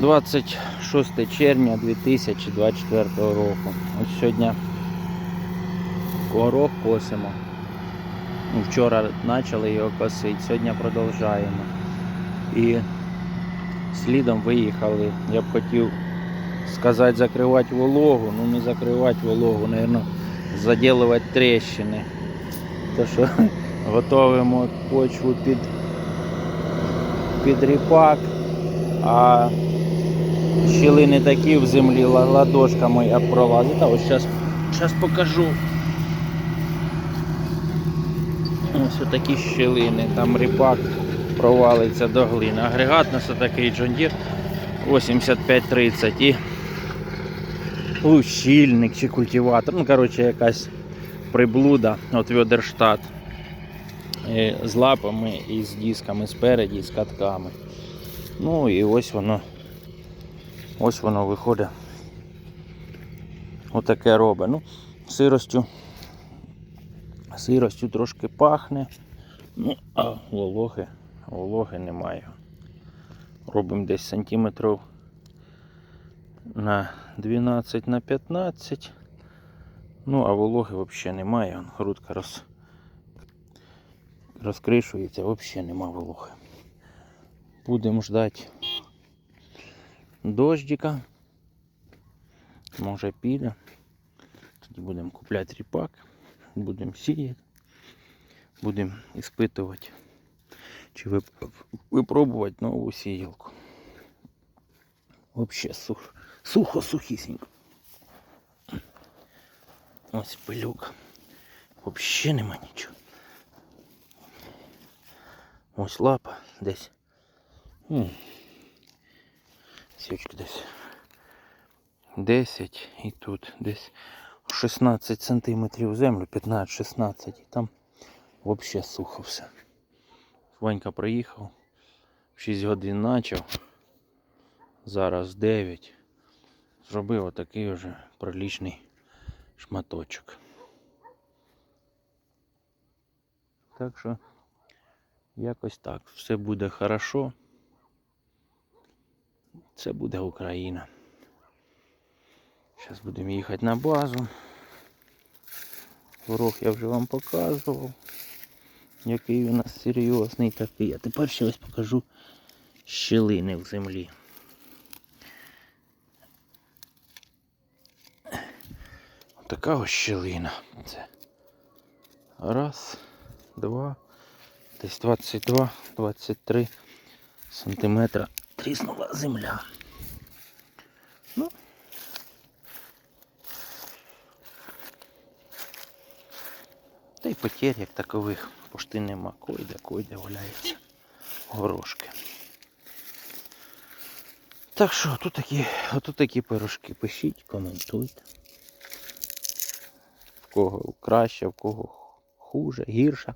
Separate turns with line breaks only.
26 червня 2024 року. Ось сьогодні горох косимо. Ну, Вчора почали його косити, сьогодні продовжуємо. І слідом виїхали. Я б хотів сказати закривати вологу, ну не закривати вологу, мабуть, заділувати тріщини. То що готуємо почву під, під ріпак, а щілини такі в землі ла- ладошками як пролазить. А ось зараз, зараз покажу. Ось такі щілини, там ріпак провалиться до глини. Агрегат у нас такий Deere 8530 і лущильник чи культиватор. Ну, коротше, якась приблуда от Ведерштат е, з лапами і з дисками спереді, з катками. Ну і ось воно. Ось воно виходить. Отаке робить. Ну, сиростю. Сиростю трошки пахне. Ну, а вологи, вологи немає. Робимо десь сантиметрів на 12 на 15. Ну, а вологи взагалі немає. Он грудка роз... розкришується, взагалі нема вологи. Будемо ждати дождика. Може піде. Тоді будемо купляти ріпак, будемо сіяти, будемо іспитувати чи вип- випробувати нову сіялку. Взагалі сух, сухо сухісінько. Ось пилюк. Взагалі нема нічого. Ось лапа десь. М. Січка десь 10 і тут десь 16 сантиметрів землю, 15-16 і там взагалі сухо все. Ванька приїхав, в 6 годин почав, зараз 9. Зробив отакий вже прилічний шматочок. Так що якось так. Все буде хорошо. Це буде Україна. Зараз будемо їхати на базу. Горох я вже вам показував. Який у нас серйозний такий. А тепер ще ось покажу щілини в землі. Така ось щілина. Це раз, два, десь 22-23 сантиметра тріснула земля. Ну, та й потерь як такових пошти нема. Койде, койде валяється горошки. Так що, тут такі, отут такі пирожки. Пишіть, коментуйте. В кого краще, в кого хуже, гірше.